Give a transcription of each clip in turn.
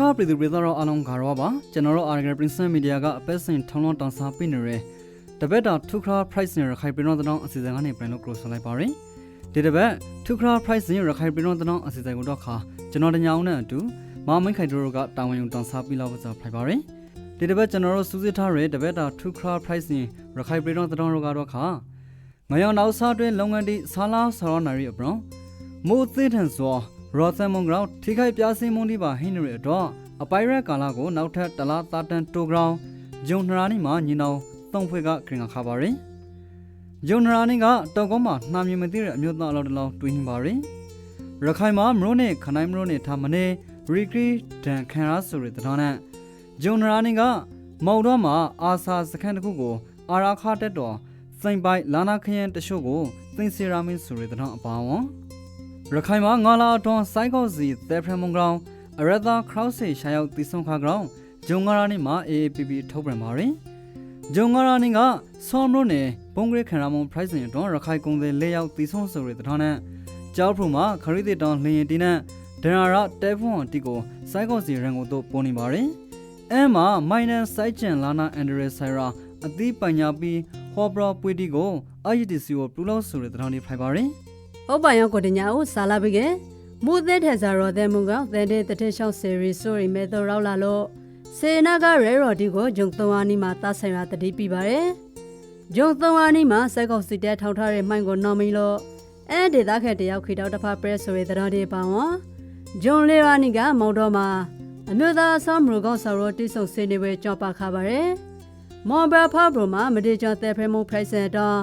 ခပြည်သူပြည်သားတို့အားလုံးခါရောပါကျွန်တော်တို့ Argal Princess Media ကအပတ်စဉ်ထောင်းလောင်းတောင်စားပေးနေရတပတ်တာ2 Kra Price နဲ့ရခိုင်ပြည်တော်တောင်အစီအစဉ်ကနေပြန်လို့ close လိုက်ပါရယ်ဒီတပတ်2 Kra Price နဲ့ရခိုင်ပြည်တော်တောင်အစီအစဉ်ကိုတော့ခါကျွန်တော်တညောင်းနဲ့အတူမမင်းခိုင်တို့ကတာဝန်ယူတောင်စားပြီးလောက်ဆိုဖိုက်ပါရယ်ဒီတပတ်ကျွန်တော်တို့စူးစစ်ထားရတပတ်တာ2 Kra Price နဲ့ရခိုင်ပြည်တော်တောင်တို့ကတော့ခါငရောင်နောက်စားတွဲလုပ်ငန်းတီဆာလာဆောရနာရီအပရောမိုးသေးထန်စွာ ရောသန်မွန်ဂရောင်းထိခိုက်ပြားစင်းမွန်ဒီပါဟင်းရတော့အပိုင်ရက်ကာလာကိုနောက်ထပ်တလားတာတန်တိုဂရောင်းဂျုံနရာနီမှာညီနောင်သုံးဖွဲ့ကခရင်ခါပါရင်ဂျုံနရာနီကတောက်ကောမှာနှာမြင်မသိတဲ့အမျိုးသားအလောတလောတွင်းပါရင်ရခိုင်မှာမရိုးနဲ့ခနိုင်မရိုးနဲ့ထားမနေရီကရီဒန်ခန်ရာဆိုတဲ့တောင်းနဲ့ဂျုံနရာနီကမော်တော်မှာအာဆာစခန်းတစ်ခုကိုအာရာခတက်တော်စိန်ပိုက်လာနာခရန်တချို့ကိုသိင်စီရာမင်းဆိုတဲ့တောင်းအပါဝန် ရခိုင်မှာငါလာအတွန်းစိုက်ကောက်စီသဲဖရမုံကောင်အရသာခရောက်စီရှာရောက်တီဆုံခါကောင်ဂျုံငါရာနီမှာ AAPP ထုတ်ပြန်ပါရင်ဂျုံငါရာနီကဆောမရိုနယ်ဘုံဂရိခန္ဓာမုံ price ရင်အတွန်းရခိုင်ကုန်းတဲ့၄ရောက်တီဆုံဆိုတဲ့တောင်းနဲ့ကြောက်ဖရူမှာခရီးတဲ့တောင်းလျင်တီနဲ့ဒန်ရာတဲဖွန်တီကိုစိုက်ကောက်စီရန်ကိုတို့ပေါ်နေပါရင်အဲမှာမိုင်နန်စိုက်ကျန်လာနာအန်ဒရယ်ဆိုင်ရာအသီးပညာပြီးဟောဘရပွေတီကို ITC ကိုပလူလို့ဆိုတဲ့တောင်းလေးဖိုက်ပါရင် ဟုတ်ပါရောကိုတညာကိုစာလာပိကေမူသက်ထက်စာရောတဲ့မုံကသဲတဲ့တတဲ့ရှောင်းစီရီဆိုရီမဲတော်ရောက်လာလို့စေနာကရဲရော်ဒီကိုဂျုံသုံးအားနီမှာတဆိုင်ရာတတိပြပါတယ်ဂျုံသုံးအားနီမှာစက်ကောက်စီတဲထောက်ထားတဲ့မှိုင်းကိုနော်မီလို့အဲဒေတာခဲတယောက်ခိတောက်တစ်ဖက်ပရက်ဆိုရီတော်ဒီပါဝါဂျုံလေရာနီကမောင်တော်မှာအမျိုးသားအဆောင်မလူကောက်ဆော်ရောတိဆုံစေနေပဲကြောပါခါပါတယ်မော်ဘရာဖာဘရိုမှာမဒီကျော်တဲ့ဖရမုံဖရိုက်ဆန်တော့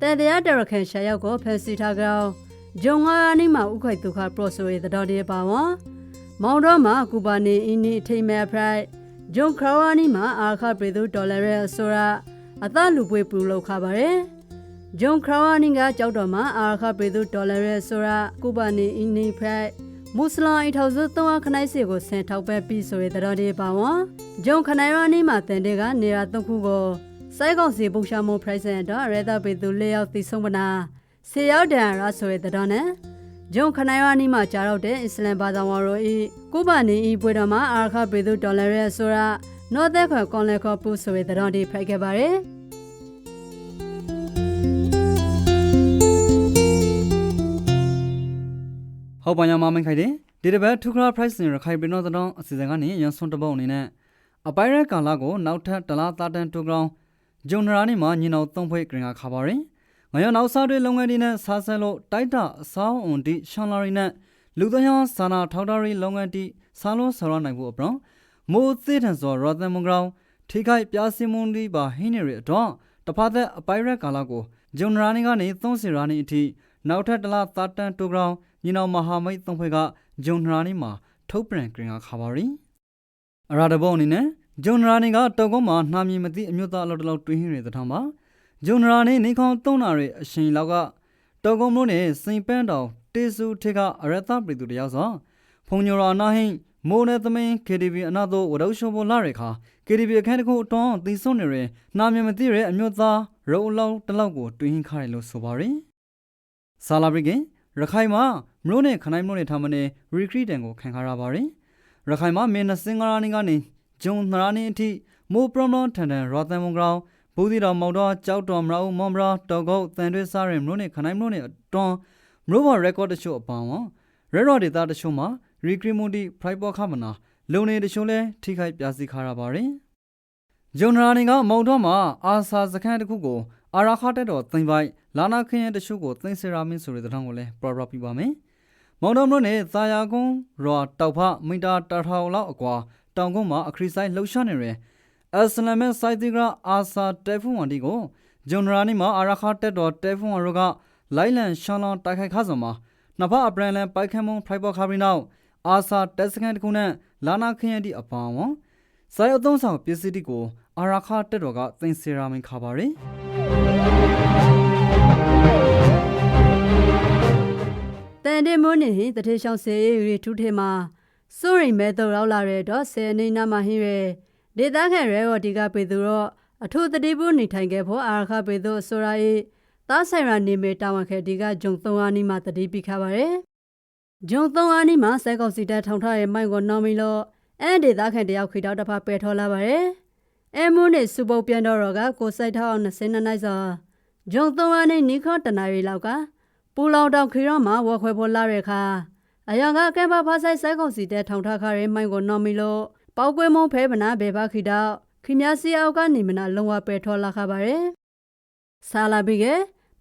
တဲ့တရားတရခန်ရှာရောက်ကိုဖက်စီထားကြောင်း ဂျုံငါနီမှာဥခိုက်ဒုက္ခပရော့ဆိုရီတော်ဒီပါဝါမောင်တော်မှာကူပါနေအင်းနီထိမဲဖရိုက်ဂျုံခရဝနီမှာအာခပရီသူဒေါ်လာရဲဆိုရာအသလူပွေပူလောက်ခါပါတယ်ဂျုံခရဝနီကကြောက်တော်မှာအာခပရီသူဒေါ်လာရဲဆိုရာကူပါနေအင်းနီဖရိုက်မွတ်စလင်အထောက်စု3ခနိုင်စီကိုဆင်ထောက်ပဲပြီးဆိုရတဲ့တော်ဒီပါဝါဂျုံခနိုင်ရနီမှာတန်တဲ့ကနေရာ၃ခုကိုစိုက်ကောင်စီပုတ်ရှာမှု present တော့ရဲတာပေသူ၄ယောက်သိဆုံးပနာ ဆေရောက်တန်ရဆိုရတဲ့တော်နဲ့ဂျုံခနိုင်ရနီမှာကြာတော့တဲ့အစ္စလမ်ဘာသာဝင်တို့ဤကုဘာနေဤပွေတော်မှာအာခပေသူဒေါ်လာရဲဆိုတာနော့သက်ခွန်ကွန်လက်ခေါ်ပူဆိုရတဲ့တော်ဒီဖိုက်ခဲ့ပါတယ်ဟုတ်ပါညမမင်းခိုင်တယ်ဒီတစ်ပတ်ထူခရာ price နဲ့ရခိုင်ပြည်တော်တောင်အစီအစဉ်ကနေရန်စွန်တပုတ်အနေနဲ့အပိုင်ရက်ကာလာကိုနောက်ထပ်တလားတာတန်တူဂရောင်းဂျုံနရာနေမှာညီနောင်သုံးဖွဲ့ကရင်ကခါပါရင် ငရနောက်စားတွေလုပ်ငန်းတွေနဲ့ဆာဆန်လို့တိုက်တာအဆောင်အွန်ဒီရှန်လာရီနဲ့လူသယောစာနာထောက်တာရီလုပ်ငန်းတီစားလို့ဆော်ရနိုင်ဖို့အပရောမိုးသေးထန်စောရောသန်မွန်ဂရောင်းထိခိုက်ပြားစင်မွန်ဒီပါဟင်းနေရတော့တဖာသက်အပိုင်ရက်ကာလာကိုဂျုံနရာနေကနေသုံးစီရာနေအထိနောက်ထပ်တလားတာတန်တူဂရောင်းညီနောင်မဟာမိတ်သုံးဖွဲ့ကဂျုံနရာနီမှာထုတ်ပြန်ကြင်ကခါပါရီအရာတဘောအနေနဲ့ဂျုံနရာနီကတောက်ကုန်းမှာနှာမြင်မသိအမျိုးသားအလုပ်တလောက်တွင်းဟင်းရတဲ့ထောင်မှာ ဂျုံနရာနီနေခေါသုံးနာရဲ့အရှင်လောက်ကတောက်ကုန်းမို့နဲ့စိန်ပန်းတောင်တေစုထေကအရသပရိသူတယောက်စောဖုန်ညောရာနာဟိမိုးနဲ့သမင်း KTV အနာတို့ဝရုရှုံပေါ်လာရခါ KTV အခန်းတစ်ခုအတွန်းသီဆုံးနေရနှာမြင်မသိရဲ့အမျိုးသားရုံလောက်တလောက်ကိုတွင်းဟင်းခါရလို့ဆိုပါရီဆာလာဘရီကင်ရခိုင်မှာမလို့နဲ့ခနိုင်မလို့နဲ့ထားမနေရီခရီတန်ကိုခံခါရပါတယ်ရခိုင်မှာမင်းနစင်္ဂရာနေကနေဂျုံနရာနေအထိမိုးပရမန်ထန်တန်ရောသန်မုံကောင် ဘူဒီတော်မောင်တော်ကြောက်တော်မရအောင်မောင်မရာတောက်ကုတ်တန်တွဲစားရင်မလို့နဲ့ခနိုင်မလို့နဲ့အတွန်းမလို့ဘရက်ကော့တချို့အပောင်းဝရဲရော်ဒေတာတချို့မှာရီခရီမွန်တီဖရိုက်ပေါ်ခမနာလုံနေတချို့လဲထိခိုက်ပြစီခါရပါတယ်ဂျုံနရာနေကမောင်တော်မှာအာဆာစခန်းတစ်ခုကိုအာရာခတက်တော်သိမ့်ပိုက်လာနာခင်းရဲ့တချို့ကိုသိမ့်စရာမင်းဆိုတဲ့တောင်းကိုလည်းပရပရပြပါမယ်။မောင်တော်မလို့နဲ့သာယာကုန်းရွာတောက်ဖမီတာတထောင်လောက်အကွာတောင်ကုန်းမှာအခရီးဆိုင်လှုပ်ရှားနေတယ်။ အစ္စလမ်မစိုက်တီဂရာအာဆာတဲဖူဝန်တီကိုဂျွန်ရာနီမှာအာရာခတက်တော်တဲဖူဝန်တို့ကလိုက်လန်ရှန်လွန်တိုက်ခိုက်ခါစုံမှာနှစ်ဖက်အပရန်လန်ပိုက်ခမ်မွန်ဖရိုက်ပေါ်ခါပြီးနောက်အာဆာတက်စကန်တခုနဲ့လာနာခင်းရတီအပောင်းဝန်ဆိုင်အသုံးဆောင်ပစ္စည်းတီကိုအာရာခတက်တော်ကသိမ့်စရာမင်းခါပါရီ။တန်တဲ့မိုးနေဟင်တထေရှောင်းဆေးရီထူးထေမှာစိုးရိမ်မဲတော့ရောက်လာတဲ့တော့ဆယ်နေနာမဟင်းရဲ ဒေသခံရဲရော်ဒီကပေသူတော့အထူးတတိဘူးနေထိုင်ခဲ့ဖို့အာရခပေသူဆိုရာ၏သားဆိုင်ရာနေမေတာဝန်ခဲဒီကဂျုံသုံးအားနီမှာတတိပိခါပါရဲဂျုံသုံးအားနီမှာစက်ကောက်စီတက်ထောင်ထားရဲ့မိုင်ကိုနောင်မီလို့အဲ့ဒေသခံတယောက်ခိတောက်တစ်ဖက်ပယ်ထော်လာပါတယ်အဲမွန်းနေစူပုတ်ပြန်တော့တော့ကကိုစိုက်ထောက်အောင်22နိုင်စောဂျုံသုံးအနေနီခေါတနာရီလောက်ကပူလောင်တောင်ခီရောမှာဝခွဲဖို့လာတဲ့အခါအယောင်ကကဲပါဖားဆိုင်စိုက်ကုန်စီတဲ့ထောင်ထားခရဲမိုင်းကိုနော်မီလို့ ပေါက်ကွဲမုံဖဲပနာဘေဘခိတောက်ခီမြစီအောက်ကနေမနာလုံးဝပယ်ထော်လာခပါတယ်ဆာလာဘီက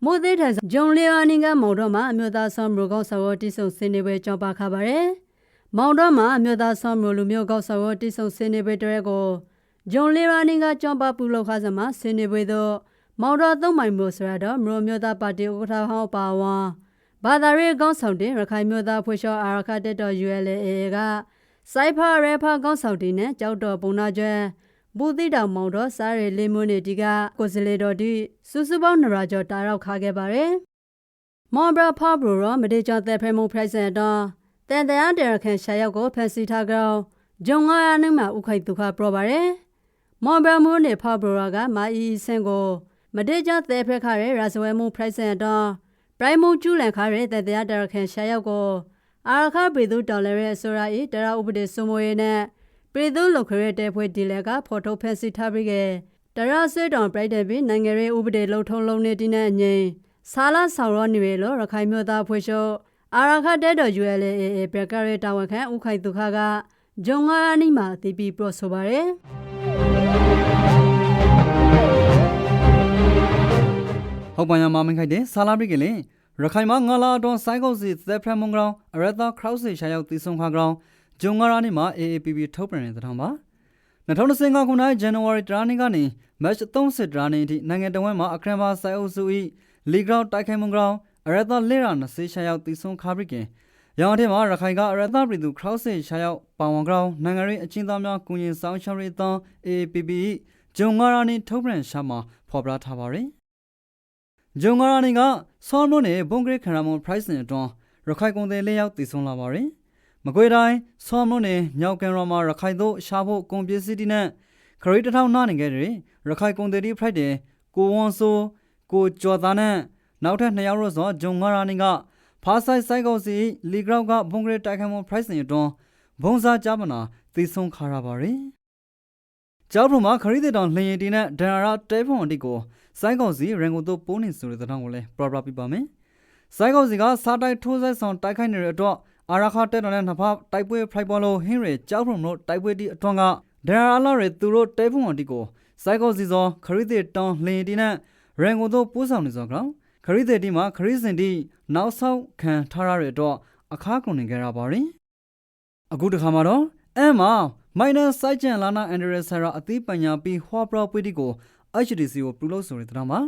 မိုးသေးတဲ့ဂျုံလီယာနင်းကမော်တော့မှာအမျိုးသားဆောင်မလို့ကောက်ဆော်တိဆုံစင်းနေပဲကြောပါခပါတယ်မောင်တော့မှာအမျိုးသားဆောင်မလို့လူမျိုးကောက်ဆော်တိဆုံစင်းနေပဲတဲ့ကိုဂျုံလီယာနင်းကကြောပါပူလောက်ခါစမှာစင်းနေပဲတော့မောင်တော်သုံးမိုင်မျိုးဆိုရတော့မလို့မျိုးသားပါတီဥက္ကဋ္ဌဟောင်းပါဝါဘာသာရေးကောင်းဆောင်တဲ့ရခိုင်မျိုးသားဖွေးလျှော်အာရခတက်တော် ULA က စိုက်ဖရဲဖကောင်းဆောင်တင်နဲ့ကြောက်တော်ပုံနာကျွဲဘူတိတောင်မောင်တော်စားရလေးမွန်းနေဒီကကိုစလေတော်ဒီစူးစူးပေါင်းနရာကျော်တာရောက်ခါခဲ့ပါတယ်မော်ဘရာဖာဘရိုရောမဒေကျော်တဲ့ဖဲမုံပရိုက်ဆန်တော်တန်တရားတရခန်ရှာရောက်ကိုဖန်စီထားကြောင်းဂျုံငါရနှမှာဥခိုင်သူခပြောပါတယ်မော်ဘရာမွန်းနေဖာဘရိုကမာအီဆန်ကိုမဒေကျော်တဲ့ဖဲခါရဲရာဇဝဲမုံပရိုက်ဆန်တော်ပရိုင်မုံကျူးလန်ခါရဲတန်တရားတရခန်ရှာရောက်ကို အာရခပေသူတော်လည်းရဲဆိုရာဤတရဥပဒေစုံမွေနဲ့ပြည်သူလုံခရဲတဲ့ဖွဲ့ဒီလက်ကဖော်ထုတ်ဖက်စီထားပြီးကတရဆွေတောင်ပြိုက်တဲ့ပြီးနိုင်ငံရေးဥပဒေလုံထုံလုံးနေတင်းတဲ့အငိမ့်ဆာလာဆောင်ရောနေရလို့ရခိုင်မျိုးသားဖွဲ့ရှုအာရခတဲ့တော် ULA ဘက်ကရဲတာဝန်ခံဥခိုင်ဒုခကဂျုံငါရနီမှာတီပီပရော့ဆိုပါရယ်ဟုတ်ပါညာမမင်ခိုက်တဲ့ဆာလာပရိကလေး ရခိုင်မှာငါလာတော့စိုက်ကုတ်စီသက်ဖရမုံကောင်အရသာခရောက်စီရှာရောက်တီဆုံခါကောင်ဂျုံငါရာနေမှာ AAPP ထုတ်ပြန်တဲ့ထောင်ပါ2025ခုနှစ်ဇန်နဝါရီတရနေ့ကနေမတ်30တရနေ့အထိနိုင်ငံတော်ဝန်မှာအခရမ်းပါစိုက်အုပ်စု၏လီဂရောင်းတိုက်ခိုက်မှုကောင်အရသာလေရာ20ရှာရောက်တီဆုံခါပရိကင်ရောင်ထဲမှာရခိုင်ကအရသာပြည်သူခရောက်စီရှာရောက်ပါဝန်ကောင်နိုင်ငံရေးအချင်းသားများကုရင်ဆောင်ရှောက်ရေးတောင်း AAPP ဂျုံငါရာနေထုတ်ပြန်ရှာမှာဖော်ပြထားပါရယ် ဂျုံငါရာနေကဆောင်းမွန်းနဲ့ဘုံဂရစ်ခရမွန် price နဲ့အတွန်းရခိုင်ကုန်တယ်လေးယောက်တည်ဆုံလာပါရင်မကွေတိုင်းဆောင်းမွန်းနဲ့ညောက်ကန်ရမှာရခိုင်တို့ရှာဖို့ကုန်ပစ္စည်းတွေနဲ့ခရီးတစ်ထောင်နာနေခဲ့တယ်ရခိုင်ကုန်တယ်ဒီ price တဲ့ကိုဝွန်ဆိုကိုကျော်သားနဲ့နောက်ထပ်နှစ်ယောက်ရောဆိုဂျုံငါရာနေကဖားဆိုင်ဆိုင်ကောစီလီဂရောက်ကဘုံဂရစ်တိုက်ခိုင်မှု price နဲ့အတွန်းဘုံစားကြမနာတည်ဆုံခါရပါရင် ကျောက်ဖုံမှာခရီးတဲ့တောင်လျင်ရည်တီနဲ့ဒန်ရာတဲဖုံအတိကိုစိုင်းကောင်စီရန်ကုန်သို့ပိုးနေဆိုတဲ့တောင်းကိုလည်းပရပရပြပါမယ်။စိုင်းကောင်စီကစားတိုက်ထိုးဆိုင်ဆောင်တိုက်ခိုက်နေတဲ့အတွက်အာရခတက်တော်နဲ့နှစ်ဖက်တိုက်ပွဲဖိုက်ပေါ်လို့ဟင်းရကြောက်ဖုံတို့တိုက်ပွဲတီအတွန်းကဒရအလာရသူတို့တဲဖုံအတီကိုစိုင်းကောင်စီစောခရီးတဲ့တောင်းလင်တီနဲ့ရန်ကုန်သို့ပိုးဆောင်နေစောကောင်ခရီးတဲ့တီမှာခရီးစင်တီနောက်ဆောက်ခံထားရတဲ့အတွက်အခါကုန်နေကြရပါရင်အခုတခါမှာတော့အဲမှာမို င်နစိုက်ကျန်လာနာအန်ဒရဆရာအသိပညာပြီးဟွာပရပွေတီကို HDC ကိုပြုလုပ်ဆိုတဲ့တရားမှာ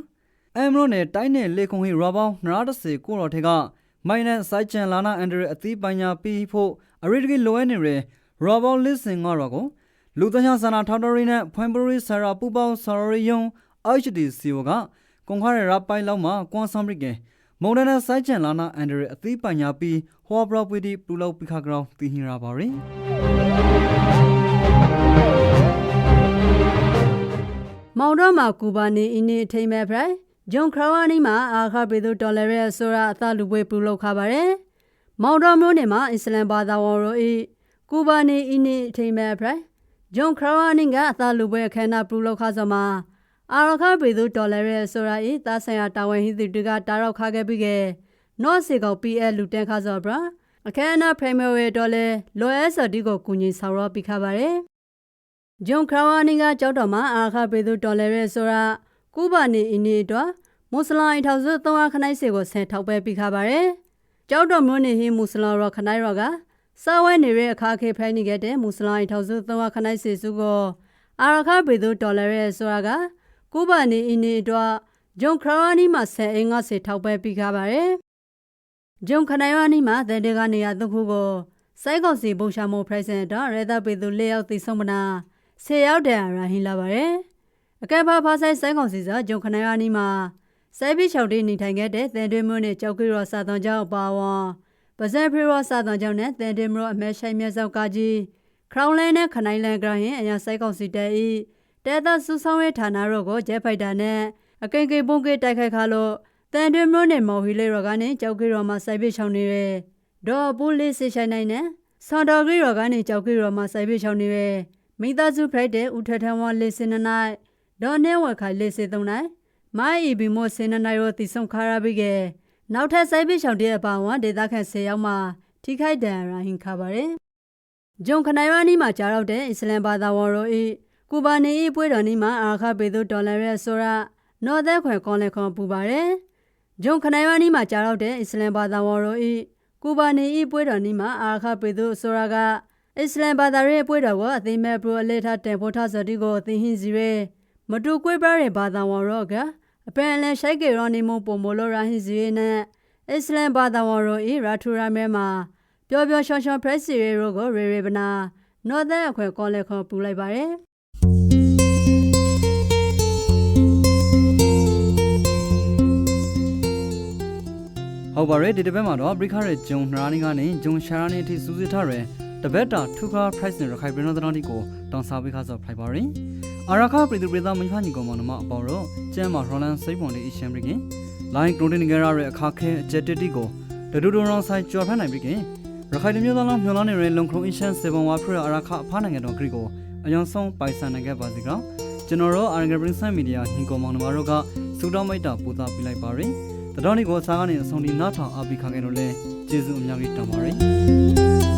အမ်မရိုနဲ့တိုင်းနယ်လေခုံဟီရာဘောင်း930ကိုတော်ထက်ကမိုင်းနဲ့စိုက်ချန်လာနာအန်ဒရအသီးပညာပြီးဖို့အရိဒဂီလိုအပ်နေရရာဘောင်းလစ်စင်ငါရောကိုလူတညာဆန္ဒထောက်တော်ရင်းနဲ့ဖွင့်ပရီဆရာပူပေါင်းဆရာရီယုံ HDC ကကွန်ခါရရာပိုင်လောက်မှာကွန်ဆမ်ဘရစ်ကမုန်ဒနာစိုက်ချန်လာနာအန်ဒရအသီးပညာပြီးဟောပရပွေတီပြုလုပ်ပြီးခါကောင်တည်ဟင်ရာပါရင် မောင်တော့မှာကူပါနေအင်းနေထိမ့်မဲ့ဖရိုင်ဂျုံခရဝနီမှာအာခပေသူဒေါ်လာရဲဆိုရာအသလူပွဲပြုလုပ်ခါပါတယ်မောင်တော်မျိုးနေမှာအစ္စလမ်ဘာသာဝင်တို့ဤကူပါနေအင်းနေထိမ့်မဲ့ဖရိုင်ဂျုံခရဝနီကအသလူပွဲအခမ်းအနားပြုလုပ်ခါစမှာအာရခပေသူဒေါ်လာရဲဆိုရာဤသားဆိုင်ရာတာဝန်ဟိသူတကတာရောက်ခါခဲ့ပြီးကဲနော့စီကော PL လူတန်းခါစောဘရာအခမ်းအနား primary ဒေါ်လဲလော်အက်ဆာဒီကိုကူညီဆောင်ရောပြီးခါပါတယ် ဂျုံခရဝနီကကြောက်တော်မှာအာခပေသူဒေါ်လာရဲဆိုရာကူပါနေအင်းနေတော့မွတ်စလိုင်ထောက်စု3ခနိုင်စီကိုဆင်ထောက်ပဲပြီးခါပါတယ်ကြောက်တော်မျိုးနေဟိမွတ်စလောရောခနိုင်ရောကစာဝဲနေတဲ့အခါခေဖိုင်းနေခဲ့တဲ့မွတ်စလိုင်ထောက်စု3ခနိုင်စီစုကိုအာရခပေသူဒေါ်လာရဲဆိုတာကကူပါနေအင်းနေတော့ဂျုံခရဝနီမှာဆင်အင်္ဂါစီထောက်ပဲပြီးခါပါတယ်ဂျုံခနိုင်ဝနီမှာတဲ့တဲ့ကနေရသုံးခုကိုစိုက်ကောက်စီပုံရှာမိုပရက်စင်တော့ရဲသားပေသူ၄ယောက်သိဆုံးမနာ ၁၀ယောက်တန်ရာဟင်းလာပါတယ်အကဲဖာဖာဆိုင်စိုက်ကောင်စီစာဂျုံခနိုင်ဝနီမှာစိုက်ပြီးချောက်တေးနေထိုင်ခဲ့တဲ့သင်တွင်းမျိုးနဲ့ကြောက်ကြရောစာသွန်ကျောင်းပါဝါပဇက်ဖရီရောစာသွန်ကျောင်းနဲ့သင်တွင်းမျိုးအမဲဆိုင်မြတ်စောက်ကကြီးခရောင်းလဲနဲ့ခနိုင်လန်ကရဟင်အညာစိုက်ကောင်စီတဲဤတဲသဆူဆောင်ရဲ့ဌာနတို့ကိုဂျက်ဖိုက်တာနဲ့အကိန်ကိပုံကိတိုက်ခိုက်ခါလို့တန်တွင်းမျိုးနဲ့မော်ဟီလေးရောကနေကြောက်ကြရောမှာစိုက်ပြီးချောင်းနေတဲ့ဒေါ်ပူလေးစစ်ဆိုင်နိုင်နဲ့ဆောင်းတော်ကြီးရောကနေကြောက်ကြီးရောမှာစိုက်ပြချောင်းနေပဲ မိသားစုဖိုက်တဲ့ဦးထထဝါလေးစင်နနိုင်ဒေါ်နေဝခိုင်လေးစသုံးနိုင်မိုင်းအီဘီမိုစင်နနိုင်ရောတီဆုံခါရဘိကဲနောက်ထပ်စိုက်ပြချောင်းတဲ့အပါဝါဒေတာခန့်10ရောက်မှထိခိုက်ဒဏ်ရာဟင်ခါပါတယ်ဂျုံခနိုင်ဝါနီမှာကြားတော့တဲ့အစ္စလမ်ဘာသာဝင်တို့ဤကူဘာနီဤပွဲတော်နီမှာအာခပေသူဒေါ်လာရဲဆိုရာနော်သက်ခွဲကောင်းလက်ခွန်ပူပါတယ်ဂျုံခနိုင်ဝါနီမှာကြားတော့တဲ့အစ္စလမ်ဘာသာဝင်တို့ဤကူဘာနီဤပွဲတော်နီမှာအာခပေသူဆိုရာက အစ္စလမ်ဘာသာရေးပွဲတော်ကိုအသိမဲ့ပရိုအလက်ထတင်ဖို့ထဆိုတီကိုသိဟင်းစီရဲမတူကွေးပါတဲ့ဘာသာဝင်ရောကအပန်လဲရှိုက်ကေရောနီမပုံမလိုရာဟင်းစီရဲနဲ့အစ္စလမ်ဘာသာဝင်ရောဤရာထူရာမဲမှာပျော်ပျော်ရွှင်ရွှင်ဖရက်စီရဲရောကိုရေရေပနာနော်တဲ့အခွဲကောလဲခေါ်ပူလိုက်ပါတယ်ဟုတ်ပါရဲ့ဒီတစ်ပတ်မှာတော့ဘရိခါရဲ့ဂျုံနရာနီကနေဂျုံရှာရာနီအထိစူးစစ်ထားတဲ့ တပတ်တာထူခါ price နဲ့ရခိုင်ပြည်တော်တော်တီကိုတောင်းစားပေးခါစောဖိုက်ပါရင်အရာခပြည်သူပြည်သားမင်းဖာညီကောင်မနမအပေါ်တော့ကျမ်းမှာဟော်လန်စိတ်ပုံလေးအရှင်ပရင် line ကရိုတင်ဂရာရဲ့အခါခဲအချက်တစ်တီကိုဒဒူဒူရောင်းဆိုင်ကြော်ဖမ်းနိုင်ပြီကင်ရခိုင်တမျိုးသားလုံးမျောလန်းနေတဲ့လုံခုံအရှန်စေဘွန်ဝါဖရအရာခအဖားနိုင်ငံတော်ဂရီကိုအယုံဆုံးပိုင်ဆိုင်နိုင်ခဲ့ပါစီကောင်ကျွန်တော်တို့အာရဂပရင်းဆိုင်မီဒီယာညီကောင်မောင်နှမတို့ကစူတောင်းမိတ်တာပို့သားပြလိုက်ပါရင်တတော်ဒီကိုအစားကနေအဆုံးဒီနောက်ထောင်အပိခါခဲ့လို့လဲကျေးဇူးအများကြီးတောင်းပါရစေ